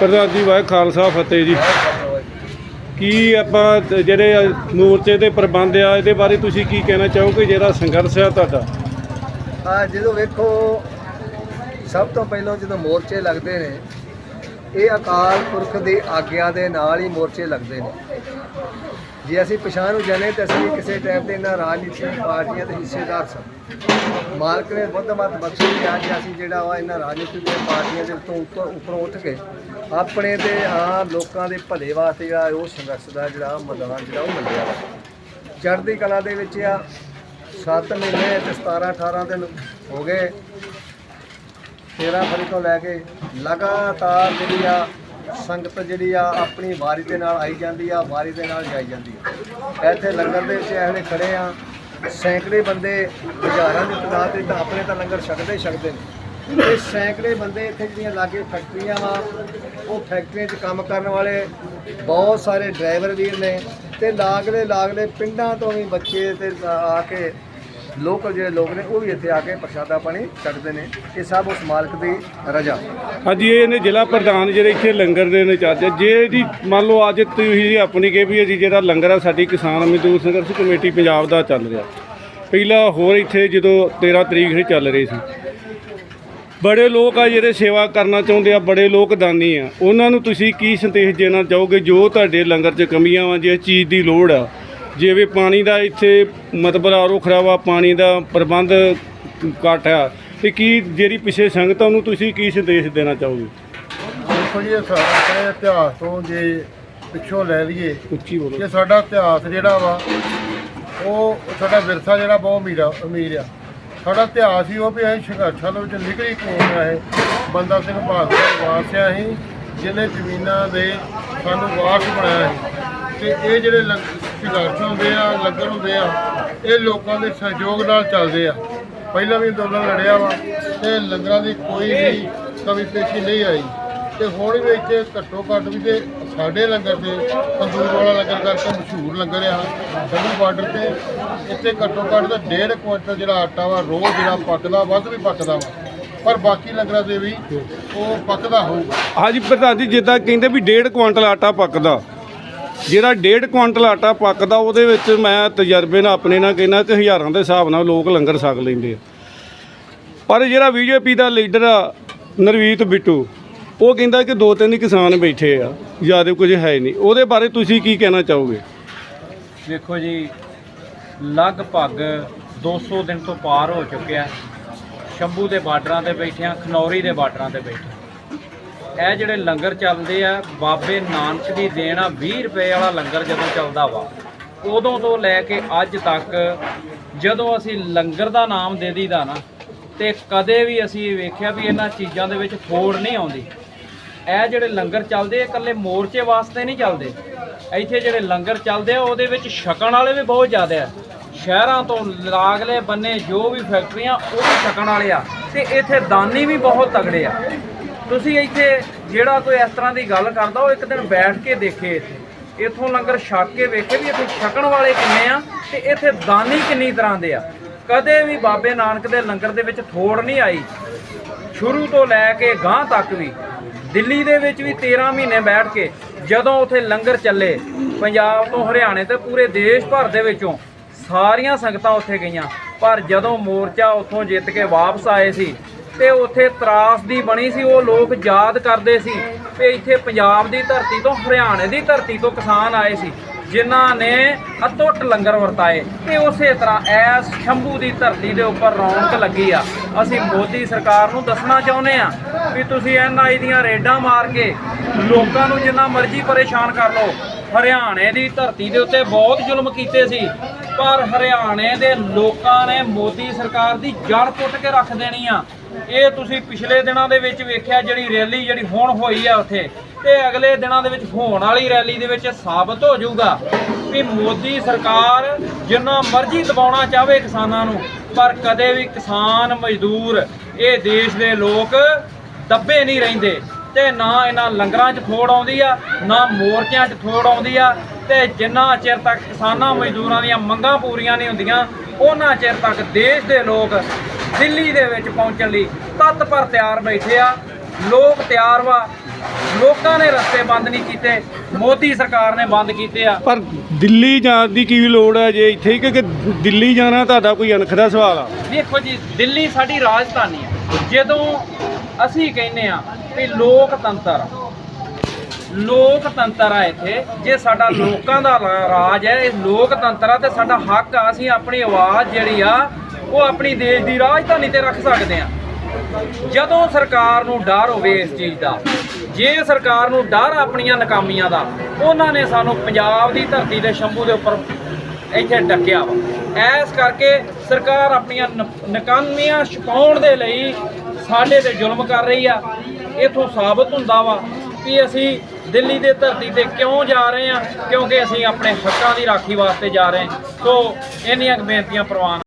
ਪ੍ਰਧਾਨ ਜੀ ਵਾਹਿ ਖਾਲਸਾ, ਫਤਿਹ ਜੀ। ਕੀ ਆਪਾਂ ਜਿਹੜੇ ਮੋਰਚੇ ਦੇ ਪ੍ਰਬੰਧ ਆ, ਇਹਦੇ ਬਾਰੇ ਤੁਸੀਂ ਕੀ ਕਹਿਣਾ ਚਾਹੋਗੇ, ਜਿਹੜਾ ਸੰਘਰਸ਼ ਆ ਤੁਹਾਡਾ? ਆ ਜਦੋਂ ਵੇਖੋ, ਸਭ ਤੋਂ ਪਹਿਲਾਂ ਜਦੋਂ ਮੋਰਚੇ ਲੱਗਦੇ ਨੇ, ਇਹ ਅਕਾਲ ਪੁਰਖ ਦੀ ਆਗਿਆ ਦੇ ਨਾਲ ਹੀ ਮੋਰਚੇ ਲੱਗਦੇ ਨੇ। ਜੇ ਅਸੀਂ ਪਛਾਣ ਨੂੰ ਜਾਣੇ ਤਾਂ ਅਸੀਂ ਕਿਸੇ ਟਾਈਮ ਤੇ ਇਹਨਾਂ ਰਾਜਨੀਤਿਕ ਪਾਰਟੀਆਂ ਦੇ ਹਿੱਸੇਦਾਰ ਸਾਂ। ਮਾਲਕ ਨੇ ਬੁੱਧ ਮਤ ਬਖਸ਼ੀ ਕਿ ਅੱਜ ਅਸੀਂ ਜਿਹੜਾ ਵਾ ਇਹਨਾਂ ਰਾਜਨੀਤਿਕ ਪਾਰਟੀਆਂ ਦੇ ਉੱਤੋਂ ਉੱਪਰ ਉੱਪਰੋਂ ਉੱਠ ਕੇ ਆਪਣੇ ਤੇ ਆਮ ਲੋਕਾਂ ਦੇ ਭਲੇ ਵਾਸਤੇ ਜਿਹੜਾ ਉਹ ਸੰਘਰਸ਼ ਦਾ ਜਿਹੜਾ ਮੈਦਾਨ ਜਿਹੜਾ ਉਹ ਮੰਨਿਆ ਵਾ ਚੜ੍ਹਦੀ ਕਲਾ ਦੇ ਵਿੱਚ ਆ 7 ਮਹੀਨੇ ਤੇ 17 18 ਦਿਨ ਹੋ ਗਏ। 13 ਫਰੀ ਤੋਂ ਲੈ ਕੇ ਲਗਾਤਾਰ ਜਿਹੜੀ ਆ ਸੰਗਤ ਜਿਹੜੀ ਆ ਆਪਣੀ ਵਾਰੀ ਦੇ ਨਾਲ ਆਈ ਜਾਂਦੀ ਆ, ਵਾਰੀ ਦੇ ਨਾਲ ਜਾਈ ਜਾਂਦੀ ਆ। ਇੱਥੇ ਲੰਗਰ ਦੇ ਵਿੱਚ ਇਹਨੇ ਖੜੇ ਆ। ਸੈਂਕੜੇ ਬੰਦੇ ਹਜ਼ਾਰਾਂ ਦੀ ਤਾਦਾਦ ਵਿੱਚ ਤਾਂ ਆਪਣੇ ਤਾਂ ਲੰਗਰ ਛਕਦੇ ਹੀ ਛਕਦੇ ਨੇ। ਇਹ ਸੈਂਕੜੇ ਬੰਦੇ ਇੱਥੇ ਜਿਹੜੀਆਂ ਲਾਗੇ ਫੈਕਟਰੀਆਂ ਵਾ, ਉਹ ਫੈਕਟਰੀਆਂ 'ਚ ਕੰਮ ਕਰਨ ਵਾਲੇ ਬਹੁਤ ਸਾਰੇ ਡਰਾਈਵਰ ਵੀਰ ਨੇ ਤੇ ਲਾਗਲੇ ਲਾਗਲੇ ਪਿੰਡਾਂ ਤੋਂ ਵੀ ਬੱਚੇ ਤੇ ਆ ਕੇ ਲੋਕਲ ਜਿਹੜੇ ਲੋਕ ਨੇ, ਉਹ ਵੀ ਇੱਥੇ ਆ ਕੇ ਪ੍ਰਸ਼ਾਦਾ ਪਾਣੀ ਛਕਦੇ ਨੇ। ਇਹ ਸਭ ਉਸ ਮਾਲਕ ਦੀ ਰਜ਼ਾ। ਹਾਂਜੀ, ਇਹ ਨੇ ਜ਼ਿਲ੍ਹਾ ਪ੍ਰਧਾਨ ਜਿਹੜੇ ਇੱਥੇ ਲੰਗਰ ਦੇ ਨੇ ਆ ਜੇ ਜੀ ਮੰਨ ਲਓ ਅੱਜ ਤੁਸੀਂ ਆਪਣੀ ਕਹੇ ਵੀ ਜੀ ਜਿਹੜਾ ਲੰਗਰ ਆ, ਸਾਡੀ ਕਿਸਾਨ ਮਜ਼ਦੂਰ ਸੰਘਰਸ਼ ਕਮੇਟੀ ਪੰਜਾਬ ਦਾ ਚੱਲ ਰਿਹਾ। ਪਹਿਲਾਂ ਹੋਰ ਇੱਥੇ ਜਦੋਂ 13 ਤਰੀਕ ਹੀ ਚੱਲ ਰਹੀ ਸੀ ਬੜੇ ਲੋਕ ਆ ਜਿਹੜੇ ਸੇਵਾ ਕਰਨਾ ਚਾਹੁੰਦੇ ਆ ਬੜੇ ਲੋਕ ਦਾਨੀ ਆ। ਉਹਨਾਂ ਨੂੰ ਤੁਸੀਂ ਕੀ ਸੰਦੇਸ਼ ਦੇਣਾ ਚਾਹੋਗੇ? ਜੋ ਤੁਹਾਡੇ ਲੰਗਰ 'ਚ ਕਮੀਆਂ ਵਾ ਜੇ ਚੀਜ਼ ਦੀ ਲੋੜ ਆ ਜਿਵੇਂ ਪਾਣੀ ਦਾ ਇੱਥੇ ਮਤਲਬ ਆਰੋ ਖਰਾਵਾ ਪਾਣੀ ਦਾ ਪ੍ਰਬੰਧ ਘੱਟ ਆ ਤੇ ਕੀ ਜਿਹੜੀ ਪਿਛੇ ਸੰਗਤ ਆ ਉਹਨੂੰ ਤੁਸੀਂ ਕੀ ਸੰਦੇਸ਼ ਦੇਣਾ ਚਾਹੋਗੇ? ਦੇਖੋ ਜੀ ਇਹ ਸਾਡਾ ਆਪਣੇ ਇਤਿਹਾਸ ਤੋਂ ਜੇ ਪਿੱਛੋਂ ਲੈ ਲਈਏ ਉੱਚੀ ਬੋਲੋ। ਕਿ ਸਾਡਾ ਇਤਿਹਾਸ ਜਿਹੜਾ ਵਾ ਉਹ ਸਾਡਾ ਵਿਰਸਾ ਜਿਹੜਾ ਬਹੁਤ ਅਮੀਰ ਆ ਅਮੀਰ ਆ। ਸਾਡਾ ਇਤਿਹਾਸ ਹੀ ਉਹ ਵੀ ਅਸੀਂ ਸੰਘਰਸ਼ਾਂ ਦੇ ਵਿੱਚ ਨਿਕਲੀ ਕੌਮ ਆ ਇਹ। ਬੰਦਾ ਸਿੰਘ ਬਹਾਦਰ ਦਾ ਹੀ ਜਿਹਨੇ ਜ਼ਮੀਨਾਂ ਦੇ ਸਾਨੂੰ ਵਾਰਸ ਬਣਾਇਆ ਸੀ। ਤੇ ਇਹ ਜਿਹੜੇ ਲੰਗ- ਸੰਘਰਸ਼ ਹੁੰਦੇ ਆ, ਲੰਗਰ ਹੁੰਦੇ ਆ, ਇਹ ਲੋਕਾਂ ਦੇ ਸਹਿਯੋਗ ਨਾਲ ਚੱਲਦੇ ਆ। ਪਹਿਲਾਂ ਵੀ ਅੰਦੋਲਨ ਲੜਿਆ ਵਾ, ਤੇ ਲੰਗਰਾਂ ਦੀ ਕੋਈ ਵੀ ਕਮੀ ਪੇਸ਼ੀ ਨਹੀਂ ਆਈ। ਤੇ ਹੁਣ ਵੀ ਇੱਥੇ ਘੱਟੋ ਘੱਟ ਵੀ ਤੇ ਸਾਡੇ ਲੰਗਰ ਤੇ ਤੰਦੂਰ ਵਾਲਾ ਲੰਗਰ ਕਰਕੇ ਮਸ਼ਹੂਰ ਲੰਗਰ ਆ ਸੰਧੂ ਬਾਰਡਰ ਤੇ, ਇੱਥੇ ਘੱਟੋ ਘੱਟ ਤਾਂ ਡੇਢ ਕੁਇੰਟਲ ਜਿਹੜਾ ਆਟਾ ਵਾ, ਰੋਜ਼ ਜਿਹੜਾ ਪੱਕਦਾ, ਵੱਧ ਵੀ ਪੱਕਦਾ ਵਾ। ਪਰ ਬਾਕੀ ਲੰਗਰਾਂ ਦੇ ਵੀ ਉਹ ਪੱਕਦਾ ਹੋਊਗਾ। ਹਾਂਜੀ ਪ੍ਰਧਾਨ ਜੀ, ਜਿੱਦਾਂ ਕਹਿੰਦੇ ਵੀ 1.5 ਕੁਇੰਟਲ ਆਟਾ ਪੱਕਦਾ। ਜਿਹੜਾ 1.5 ਕੁਆਂਟਲ ਆਟਾ ਪੱਕਦਾ, ਉਹਦੇ ਵਿੱਚ ਮੈਂ ਤਜਰਬੇ ਨਾਲ ਆਪਣੇ ਨਾਲ ਕਹਿੰਦਾ ਕਿ ਹਜ਼ਾਰਾਂ ਦੇ ਹਿਸਾਬ ਨਾਲ ਲੋਕ ਲੰਗਰ ਛਕ ਲੈਂਦੇ ਆ। ਪਰ ਜਿਹੜਾ ਬੀਜੇਪੀ ਦਾ ਲੀਡਰ ਆ, ਨਰਵੀਤ ਬਿੱਟੂ ਉਹ ਕਹਿੰਦਾ ਕਿ ਦੋ ਤਿੰਨ ਕਿਸਾਨ ਬੈਠੇ ਆ, ਜ਼ਿਆਦਾ ਕੁਝ ਹੈ ਨਹੀਂ। ਉਹਦੇ ਬਾਰੇ ਤੁਸੀਂ ਕੀ ਕਹਿਣਾ ਚਾਹੋਗੇ? ਵੇਖੋ ਜੀ, ਲਗਭਗ 200 ਦਿਨ ਤੋਂ ਪਾਰ ਹੋ ਚੁੱਕਿਆ। ਸ਼ੰਭੂ ਦੇ ਬਾਰਡਰਾਂ ਤੇ ਬੈਠੇ ਬੈਠਿਆਂ, ਖਨੌਰੀ ਦੇ ਬਾਰਡਰਾਂ ਤੇ ਬੈਠੇ। ਇਹ ਜਿਹੜੇ ਲੰਗਰ ਚੱਲਦੇ ਆ, ਬਾਬੇ ਨਾਨਕ ਦੀ ਦੇਣ ਆ 20 ਰੁਪਏ ਵਾਲਾ ਲੰਗਰ ਜਦੋਂ ਚੱਲਦਾ ਵਾ, ਉਦੋਂ ਤੋਂ ਲੈ ਕੇ ਅੱਜ ਤੱਕ ਜਦੋਂ ਅਸੀਂ ਲੰਗਰ ਦਾ ਨਾਮ ਦੇ ਦਈਦਾ ਨਾ, ਤੇ ਕਦੇ ਵੀ ਅਸੀਂ ਵੇਖਿਆ ਵੀ ਇਹਨਾਂ ਚੀਜ਼ਾਂ ਦੇ ਵਿੱਚ ਫੋੜ ਨਹੀਂ ਆਉਂਦੀ। ਇਹ ਜਿਹੜੇ ਲੰਗਰ ਚੱਲਦੇ ਆ ਇਕੱਲੇ ਮੋਰਚੇ ਵਾਸਤੇ ਨਹੀਂ ਚੱਲਦੇ। ਇੱਥੇ ਜਿਹੜੇ ਲੰਗਰ ਚੱਲਦੇ ਆ, ਉਹਦੇ ਵਿੱਚ ਛਕਣ ਵਾਲੇ ਵੀ ਬਹੁਤ ਜ਼ਿਆਦਾ ਆ। ਸ਼ਹਿਰਾਂ ਤੋਂ ਲਾਗਲੇ ਬੰਨੇ ਜੋ ਵੀ ਫੈਕਟਰੀਆਂ, ਉਹ ਵੀ ਛਕਣ ਵਾਲੇ ਆ। ਤੇ ਇੱਥੇ ਦਾਨੀ ਵੀ ਬਹੁਤ ਤਗੜੇ ਆ। ਤੁਸੀਂ ਇੱਥੇ ਜਿਹੜਾ ਕੋਈ ਇਸ ਤਰ੍ਹਾਂ ਦੀ ਗੱਲ ਕਰਦਾ, ਉਹ ਇੱਕ ਦਿਨ ਬੈਠ ਕੇ ਦੇਖੇ ਇੱਥੇ। ਇੱਥੋਂ ਲੰਗਰ ਛਕ ਕੇ ਵੇਖੇ ਵੀ ਇੱਥੇ ਛਕਣ ਵਾਲੇ ਕਿੰਨੇ ਆ ਤੇ ਇੱਥੇ ਦਾਨੀ ਕਿੰਨੀ ਤਰ੍ਹਾਂ ਦੇ ਆ। ਕਦੇ ਵੀ ਬਾਬੇ ਨਾਨਕ ਦੇ ਲੰਗਰ ਦੇ ਵਿੱਚ ਥੋੜ ਨਹੀਂ ਆਈ। ਸ਼ੁਰੂ ਤੋਂ ਲੈ ਕੇ ਗਾਂ ਤੱਕ ਵੀ ਦਿੱਲੀ ਦੇ ਵਿੱਚ ਵੀ 13 ਮਹੀਨੇ ਬੈਠ ਕੇ ਜਦੋਂ ਉੱਥੇ ਲੰਗਰ ਚੱਲੇ, ਪੰਜਾਬ ਤੋਂ ਹਰਿਆਣੇ ਤੇ ਪੂਰੇ ਦੇਸ਼ ਭਰ ਦੇ ਵਿੱਚੋਂ ਸਾਰੀਆਂ ਸੰਗਤਾਂ ਉੱਥੇ ਗਈਆਂ। ਪਰ ਜਦੋਂ ਮੋਰਚਾ ਉੱਥੋਂ ਜਿੱਤ ਕੇ ਵਾਪਸ ਆਏ ਸੀ ਤੇ ਉੱਥੇ ਤਰਾਸ ਦੀ ਬਣੀ ਸੀ, ਉਹ ਲੋਕ ਯਾਦ ਕਰਦੇ ਸੀ ਕਿ ਇੱਥੇ ਪੰਜਾਬ ਦੀ ਧਰਤੀ ਤੋਂ ਹਰਿਆਣੇ ਦੀ ਧਰਤੀ ਤੋਂ ਕਿਸਾਨ ਆਏ ਸੀ। ਜਿਨ੍ਹਾਂ ਨੇ ਅਤੁੱਟ ਲੰਗਰ ਵਰਤਾਏ। ਤੇ ਉਸੇ ਤਰ੍ਹਾਂ ਐਸ ਸ਼ੰਭੂ ਦੀ ਧਰਤੀ ਦੇ ਉੱਪਰ ਰੌਣਕ ਲੱਗੀ ਆ। ਅਸੀਂ ਮੋਦੀ ਸਰਕਾਰ ਨੂੰ ਦੱਸਣਾ ਚਾਹੁੰਦੇ ਆ ਵੀ ਤੁਸੀਂ ਐਨਆਈ ਦੀਆਂ ਰੇਡਾਂ ਮਾਰ ਕੇ ਲੋਕਾਂ ਨੂੰ ਜਿੰਨਾ ਮਰਜ਼ੀ ਪਰੇਸ਼ਾਨ ਕਰ ਲਓ। ਹਰਿਆਣੇ ਦੀ ਧਰਤੀ ਦੇ ਉੱਤੇ ਬਹੁਤ ਜ਼ੁਲਮ ਕੀਤੇ ਸੀ। ਪਰ ਹਰਿਆਣੇ ਦੇ ਲੋਕਾਂ ਨੇ ਮੋਦੀ ਸਰਕਾਰ ਦੀ ਜੜ ਪੁੱਟ ਕੇ ਰੱਖ ਦੇਣੀ ਆ। ਇਹ ਤੁਸੀਂ ਪਿਛਲੇ ਦਿਨਾਂ ਦੇ ਵਿੱਚ ਵੇਖਿਆ ਜਿਹੜੀ ਰੈਲੀ ਜਿਹੜੀ ਹੁਣ ਹੋਈ ਆ ਉੱਥੇ, ਤੇ ਅਗਲੇ ਦਿਨਾਂ ਦੇ ਵਿੱਚ ਹੋਣ ਵਾਲੀ ਰੈਲੀ ਦੇ ਵਿੱਚ ਸਾਬਤ ਹੋ ਜਾਊਗਾ ਵੀ ਮੋਦੀ ਸਰਕਾਰ ਜਿੰਨਾ ਮਰਜ਼ੀ ਦਬਾਉਣਾ ਚਾਹਵੇ ਕਿਸਾਨਾਂ ਨੂੰ, ਪਰ ਕਦੇ ਵੀ ਕਿਸਾਨ ਮਜ਼ਦੂਰ ਇਹ ਦੇਸ਼ ਦੇ ਲੋਕ ਦੱਬੇ ਨਹੀਂ ਰਹਿੰਦੇ। ਤੇ ਨਾ ਇਹਨਾਂ ਲੰਗਰਾਂ 'ਚ ਥੋੜ ਆਉਂਦੀ ਆ ਨਾ ਮੋਰਚਿਆਂ 'ਚ ਥੋੜ ਆਉਂਦੀ ਆ ਤੇ ਜਿੰਨਾ ਚਿਰ ਤੱਕ ਕਿਸਾਨਾਂ ਮਜ਼ਦੂਰਾਂ ਦੀਆਂ ਮੰਗਾਂ ਪੂਰੀਆਂ ਨਹੀਂ ਹੁੰਦੀਆਂ ਉਹਨਾਂ ਚਿਰ ਤੱਕ ਦੇਸ਼ ਦੇ ਲੋਕ ਦਿੱਲੀ ਦੇ ਵਿੱਚ ਪਹੁੰਚਣ ਲਈ ਤੱਤ ਪਰ ਤਿਆਰ ਬੈਠੇ ਆ। ਲੋਕ ਤਿਆਰ ਵਾ ਲੋਕਾਂ ਨੇ ਰਸਤੇ ਬੰਦ ਨਹੀਂ ਕੀਤੇ ਮੋਦੀ ਸਰਕਾਰ ਨੇ ਬੰਦ ਕੀਤੇ ਆ। ਪਰ ਦਿੱਲੀ ਜਾਣ ਦੀ ਕੀ ਲੋੜ ਹੈ ਜੇ ਇੱਥੇ ਕਿ ਦਿੱਲੀ ਜਾਣਾ ਤੁਹਾਡਾ ਕੋਈ ਅਣਖ ਦਾ ਸਵਾਲ ਆ? ਦੇਖੋ ਜੀ ਦਿੱਲੀ ਸਾਡੀ ਰਾਜਧਾਨੀ ਹੈ ਜਦੋਂ ਅਸੀਂ ਕਹਿੰਨੇ ਆ ਵੀ ਲੋਕਤੰਤਰ ਲੋਕਤੰਤਰ ਆ। ਇੱਥੇ। ਜੇ ਸਾਡਾ ਲੋਕਾਂ ਦਾ ਰਾਜ ਹੈ, ਇਹ ਲੋਕਤੰਤਰ ਆ ਤੇ ਸਾਡਾ ਹੱਕ ਆ, ਅਸੀਂ ਆਪਣੀ ਆਵਾਜ਼ ਜਿਹੜੀ ਆ, ਉਹ ਆਪਣੀ ਦੇਸ਼ ਦੀ ਰਾਜਧਾਨੀ ਤੇ ਰੱਖ ਸਕਦੇ ਆ। ਜਦੋਂ ਸਰਕਾਰ ਨੂੰ ਡਰ ਹੋਵੇ ਇਸ ਚੀਜ਼ ਦਾ, ਜੇ ਸਰਕਾਰ ਨੂੰ ਡਰ ਆਪਣੀਆਂ ਨਕਾਮੀਆਂ ਦਾ, ਉਹਨਾਂ ਨੇ ਸਾਨੂੰ ਪੰਜਾਬ ਦੀ ਧਰਤੀ ਦੇ ਸ਼ੰਭੂ ਦੇ ਉੱਪਰ ਇੱਥੇ ਡੱਕਿਆ ਵਾ। ਐਸ ਕਰਕੇ ਸਰਕਾਰ ਆਪਣੀਆਂ ਨ- ਨਕਾਮੀਆਂ ਛੁਪਾਉਣ ਦੇ ਲਈ ਸਾਡੇ ਤੇ ਜ਼ੁਲਮ ਕਰ ਰਹੀ ਆ। ਇਥੋਂ ਸਾਬਤ ਹੁੰਦਾ ਵਾ ਕਿ ਅਸੀਂ ਦਿੱਲੀ ਦੇ ਧਰਤੀ ਤੇ ਕਿਉਂ ਜਾ ਰਹੇ ਆ, ਕਿਉਂਕਿ ਅਸੀਂ ਆਪਣੇ ਹੱਕਾਂ ਦੀ ਰਾਖੀ ਵਾਸਤੇ ਜਾ ਰਹੇ ਹਾਂ ਸੋ ਇੰਨੀਆਂ ਬੇਨਤੀਆਂ ਪ੍ਰਵਾਨ